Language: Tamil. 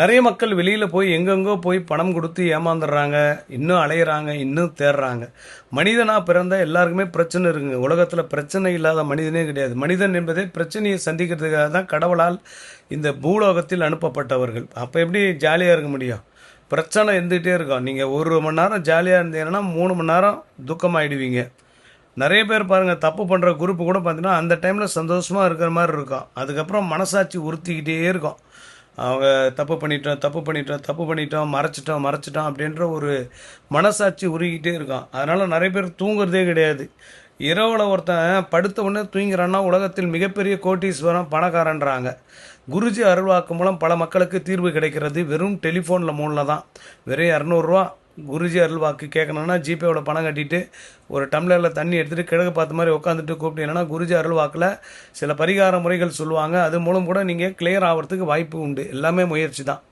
நிறைய மக்கள் வெளியில் போய் எங்கெங்கோ போய் பணம் கொடுத்து ஏமாந்துடுறாங்க இன்னும் அலையிறாங்க இன்னும் தேடுறாங்க மனிதனாக பிறந்த எல்லாருக்குமே பிரச்சனை இருக்குங்க. உலகத்தில் பிரச்சனை இல்லாத மனிதனே கிடையாது. மனிதன் என்பதே பிரச்சனையை சந்திக்கிறதுக்காக தான் கடவுளால் இந்த பூலோகத்தில் அனுப்பப்பட்டவர்கள். அப்போ எப்படி ஜாலியாக இருக்க முடியும்? பிரச்சனை இருந்துகிட்டே இருக்கும். நீங்கள் ஒரு மணி நேரம் ஜாலியாக இருந்தீங்கன்னா மூணு மணி நேரம் துக்கமாயிடுவீங்க. நிறைய பேர் பாருங்கள் தப்பு பண்ணுற குரூப்பு கூட பார்த்தீங்கன்னா அந்த டைமில் சந்தோஷமாக இருக்கிற மாதிரி இருக்கும். அதுக்கப்புறம் மனசாட்சி உறுத்திக்கிட்டே இருக்கும். அவங்க தப்பு பண்ணிட்டோம் தப்பு பண்ணிட்டோம் தப்பு பண்ணிட்டோம் மறைச்சிட்டோம் மறைச்சிட்டோம் அப்படின்ற ஒரு மனசாட்சி உருகிட்டே இருக்கும் அதனால் நிறைய பேர் தூங்குறதே கிடையாது. இரவில் ஒருத்தன் படுத்த உடனே தூங்குறான்னா உலகத்தில் மிகப்பெரிய கோட்டீஸ்வரம் பணக்காரன்றாங்க. குருஜி அருள்வாக்கு மூலம் பல மக்களுக்கு தீர்வு கிடைக்கிறது வெறும் டெலிஃபோனில் மூலில் தான் வெறும் இரநூறுவா குருஜி அருள் வாக்கு கேட்கணுன்னா ஜிபேவோட பணம் கட்டிட்டு ஒரு டம்ளரில் தண்ணி எடுத்துகிட்டு கிழக்கு பார்த்த மாதிரி உட்காந்துட்டு கூப்பிட்டீங்கன்னா குருஜி அருள் வாக்கில் சில பரிகார முறைகள் சொல்லுவாங்க. அது மூலம் கூட நீங்கள் கிளியர் ஆகிறதுக்கு வாய்ப்பு உண்டு. எல்லாமே முயற்சி தான்.